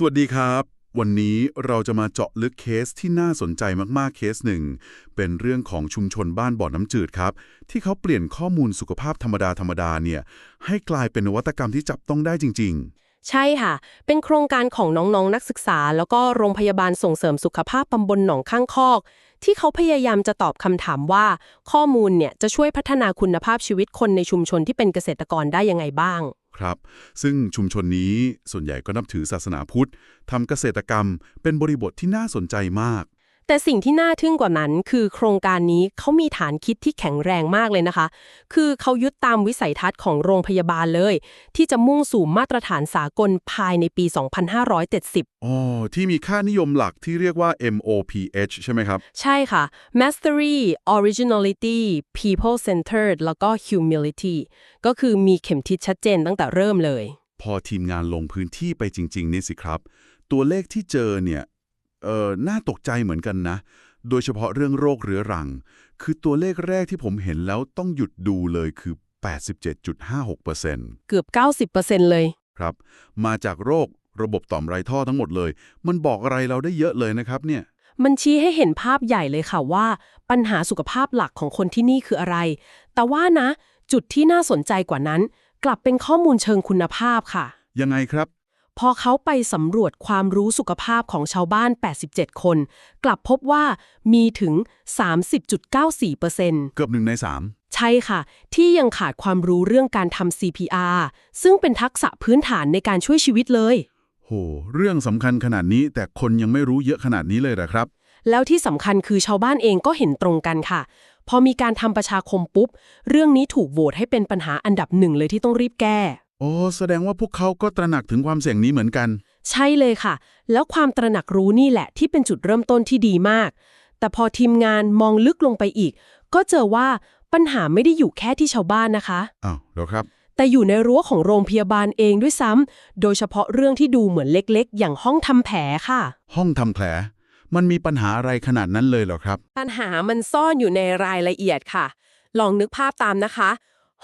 สวัสดีครับ วันนี้เราจะมาเจาะลึกเคสที่น่าสนใจมากๆเคสหนึ่ง เป็นเรื่องของชุมชนบ้านบ่อน้ำจืดครับ ที่เขาเปลี่ยนข้อมูลสุขภาพธรรมดาธรรมดาเนี่ย ให้กลายเป็นนวัตกรรมที่จับต้องได้จริง ๆใช่ค่ะ เป็นโครงการของน้องๆนนักศึกษา แล้วก็โรงพยาบาลส่งเสริมสุขภาพตำบลหนองข้างคอก ที่เขาพยายามจะตอบคำถามว่า ข้อมูลเนี่ยจะช่วยพัฒนาคุณภาพชีวิตคนในชุมชนที่เป็นเกษตรกรได้ยังไงบ้าง ครับ ซึ่งชุมชนนี้ส่วนใหญ่ก็นับถือศาสนาพุทธทำเกษตรกรรมเป็นบริบทที่น่าสนใจมาก แต่สิ่งที่น่าทึ่งกว่านั้น คือโครงการนี้เขามีฐานคิดที่แข็งแรงมากเลยนะคะ คือเขายึดตามวิสัยทัศน์ของโรงพยาบาลเลย ที่จะมุ่งสู่มาตรฐานสากลภายในปี 2570 อ๋อ ที่มีค่านิยมหลักที่เรียกว่า MOPH ใช่ไหมครับ ใช่ค่ะ Mastery Originality People Centered แล้วก็ Humility ก็คือมีเข็มทิศชัดเจนตั้งแต่เริ่มเลย พอทีมงานลงพื้นที่ไปจริง ๆ นี่สิครับ ตัวเลขที่เจอเนี่ย เอ่อน่าตกใจเหมือนกันนะ โดยเฉพาะเรื่องโรคเรื้อรัง คือตัวเลขแรกที่ผมเห็นแล้วต้องหยุดดูเลยคือ 87.56%เกือบ 90%เลยครับ มาจากโรคระบบต่อมไรท่อทั้งหมดเลย มันบอกอะไรเราได้เยอะเลยนะครับเนี่ย มันชี้ให้เห็นภาพใหญ่เลยค่ะว่า ปัญหาสุขภาพหลักของคนที่นี่คืออะไร แต่ว่านะ จุดที่น่าสนใจกว่านั้น กลับเป็นข้อมูลเชิงคุณภาพค่ะ ยังไงครับ พอเขาไปสำรวจความรู้สุขภาพของชาวบ้าน 87 คน กลับพบว่ามีถึง 30.94%เกือบหนึ่งในสามใช่ค่ะ ที่ยังขาดความรู้เรื่องการทำ CPR ซึ่งเป็นทักษะพื้นฐานในการช่วยชีวิตเลย โห เรื่องสำคัญขนาดนี้แต่คนยังไม่รู้เยอะขนาดนี้เลยเหรอครับ แล้วที่สำคัญคือชาวบ้านเองก็เห็นตรงกันค่ะ พอมีการทำประชาคมปุ๊บ เรื่องนี้ถูกโหวตให้เป็นปัญหาอันดับหนึ่งเลยที่ต้องรีบแก้ โอ้แสดงว่าพวกเขาก็ตระหนักถึงความเสี่ยงนี้เหมือนกัน ใช่เลยค่ะ แล้วความตระหนักรู้นี่แหละที่เป็นจุดเริ่มต้นที่ดีมาก แต่พอทีมงานมองลึกลงไปอีก ก็เจอว่าปัญหาไม่ได้อยู่แค่ที่ชาวบ้านนะคะอ้าวแล้วครับ แต่อยู่ในรั้วของโรงพยาบาลเองด้วยซ้ำโดยเฉพาะเรื่องที่ดูเหมือนเล็กๆ อย่างห้องทำแผลค่ะ ห้องทำแผล มันมีปัญหาอะไรขนาดนั้นเลยเหรอครับ ปัญหามันซ่อนอยู่ในรายละเอียดค่ะ ลองนึกภาพตามนะคะ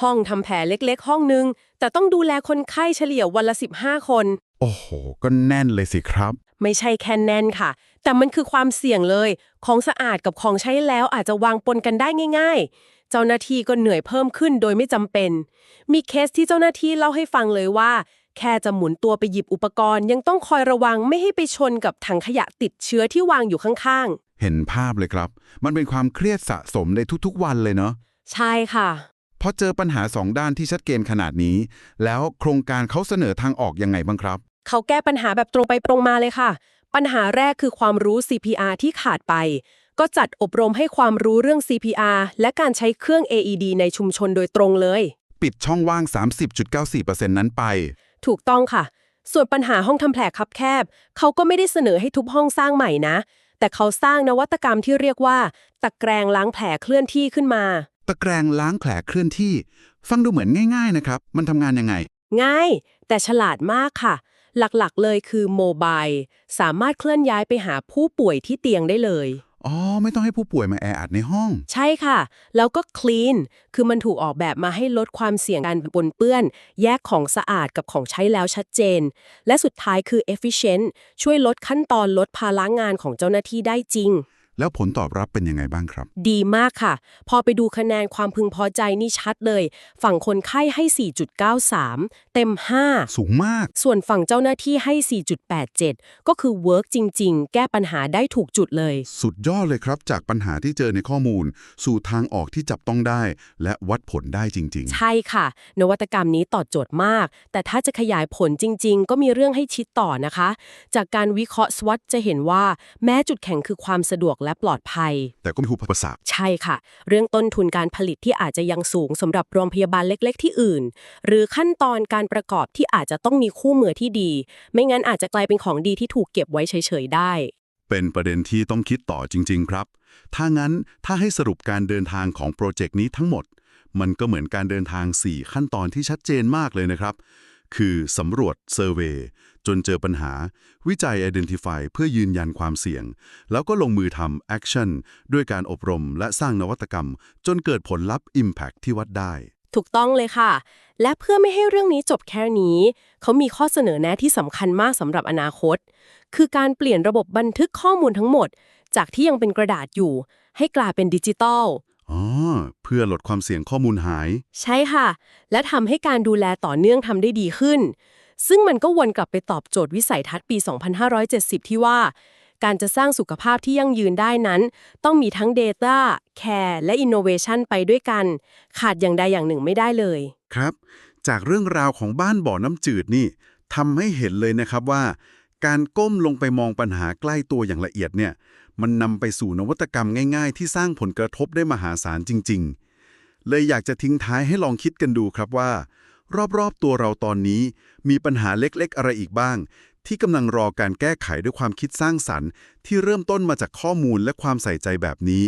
ห้องทำแผลเล็กๆ ห้องนึง แต่ต้องดูแลคนไข้เฉลี่ยวันละ 15 คน โอ้โห ก็แน่นเลยสิครับ ไม่ใช่แค่แน่นค่ะ แต่มันคือความเสี่ยงเลย ของสะอาดกับของใช้แล้วอาจจะวางปนกันได้ง่าย ๆ เจ้าหน้าที่ก็เหนื่อยเพิ่มขึ้นโดยไม่จำเป็น มีเคสที่เจ้าหน้าที่เล่าให้ฟังเลยว่า แค่จะหมุนตัวไปหยิบอุปกรณ์ ยังต้องคอยระวังไม่ให้ไปชนกับถังขยะติดเชื้อที่วางอยู่ข้างๆ เห็นภาพเลยครับ มันเป็นความเครียดสะสมในทุกๆวันเลยเนาะ ใช่ค่ะ พอเจอปัญหาสองด้านที่ชัดเจนขนาดนี้ แล้วโครงการเขาเสนอทางออกยังไงบ้างครับ เขาแก้ปัญหาแบบตรงไปตรงมาเลยค่ะ ปัญหาแรกคือความรู้ CPR ที่ขาดไป ก็จัดอบรมให้ความรู้เรื่อง CPR และการใช้เครื่อง AED ในชุมชนโดยตรงเลย ปิดช่องว่าง 30.94%นั้นไป ถูกต้องค่ะ ส่วนปัญหาห้องทำแผลคับแคบ เขาก็ไม่ได้เสนอให้ทุบห้องสร้างใหม่นะ แต่เขาสร้างนวัตกรรมที่เรียกว่า ตะแกรงล้างแผลเคลื่อนที่ขึ้นมา ตะแกรงล้างแผลเคลื่อนที่ ฟังดูเหมือนง่าย ๆนะครับ มันทำงานยังไง ง่าย แต่ฉลาดมากค่ะ หลักๆเลยคือโมบายสามารถเคลื่อนย้ายไปหาผู้ป่วยที่เตียงได้เลย อ๋อ ไม่ต้องให้ผู้ป่วยมาแออัดในห้อง ใช่ค่ะ แล้วก็ clean คือมันถูกออกแบบมาให้ลดความเสี่ยงการปนเปื้อน แยกของสะอาดกับของใช้แล้วชัดเจน และสุดท้ายคือ efficient ช่วยลดขั้นตอนลดภาระงานของเจ้าหน้าที่ได้จริง แล้วผลตอบรับเป็นยังไงบ้างครับ ดีมากค่ะ พอไปดูคะแนนความพึงพอใจนี่ชัดเลย ฝั่งคนไข้ให้ 4.93 เต็ม 5 สูงมาก ส่วนฝั่งเจ้าหน้าที่ให้ 4.87 ก็คือ work จริง ๆ แก้ปัญหาได้ถูกจุดเลย สุดยอดเลยครับ จากปัญหาที่เจอในข้อมูล สู่ทางออกที่จับต้องได้ และวัดผลได้จริงใช่ค่ะ นวัตกรรมนี้ตอบโจทย์มาก แต่ถ้าจะขยายผลจริง ๆ ก็มีเรื่องให้ชิดต่อนะคะ จากการวิเคราะห์ SWOT จะเห็นว่าแม้จุดแข็งคือความสะดวกและปลอดภัยๆแต่ก็มีอุปสรรคใช่ค่ะ เรื่องต้นทุนการผลิตที่อาจจะยังสูงสำหรับโรงพยาบาลเล็ก ๆ ที่อื่น หรือขั้นตอนการประกอบที่อาจจะต้องมีคู่มือที่ดี ไม่งั้นอาจจะกลายเป็นของดีที่ถูกเก็บไว้เฉยๆได้ เป็นประเด็นที่ต้องคิดต่อจริง ๆ ครับ ถ้างั้นถ้าให้สรุปการเดินทางของโปรเจกต์นี้ทั้งหมด มันก็เหมือนการเดินทาง 4 ขั้นตอนที่ชัดเจนมากเลยนะครับ คือสำรวจเซอร์เวยจนเจอปัญหา วิจัย Identify เพื่อยืนยันความเสี่ยง แล้วก็ลงมือทำ Action ด้วยการอบรมและสร้างนวัตกรรม จนเกิดผลลัพธ์ Impact ที่วัดได้ ถูกต้องเลยค่ะ และเพื่อไม่ให้เรื่องนี้จบแค่นี้ เขามีข้อเสนอแนะที่สำคัญมากสำหรับอนาคต คือการเปลี่ยนระบบบันทึกข้อมูลทั้งหมด จากที่ยังเป็นกระดาษอยู่ ให้กลายเป็นดิจิตอล อ๋อเพื่อลดความเสี่ยงข้อมูลหาย ใช่ค่ะ และทำให้การดูแลต่อเนื่องทำได้ดีขึ้น ซึ่งมันก็วนกลับไปตอบโจทย์วิสัยทัศน์ปี 2570 ที่ว่า การจะสร้างสุขภาพที่ยั่งยืนได้นั้น ต้องมีทั้ง Data Care และ Innovation ไปด้วยกัน ขาดอย่างใดอย่างหนึ่งไม่ได้เลย ครับ จากเรื่องราวของบ้านบ่อน้ำจืดนี่ทำให้เห็นเลยนะครับว่า การก้มลงไปมองปัญหาใกล้ตัวอย่างละเอียดเนี่ย มันนำไปสู่นวัตกรรมง่าย ๆ ที่สร้างผลกระทบได้มหาศาลจริง ๆ เลยอยากจะทิ้งท้ายให้ลองคิดกันดูครับว่า รอบ ๆ ตัวเราตอนนี้ มีปัญหาเล็กๆ อะไรอีกบ้าง ที่กำลังรอการแก้ไขด้วยความคิดสร้างสรรค์ ที่เริ่มต้นมาจากข้อมูลและความใส่ใจแบบนี้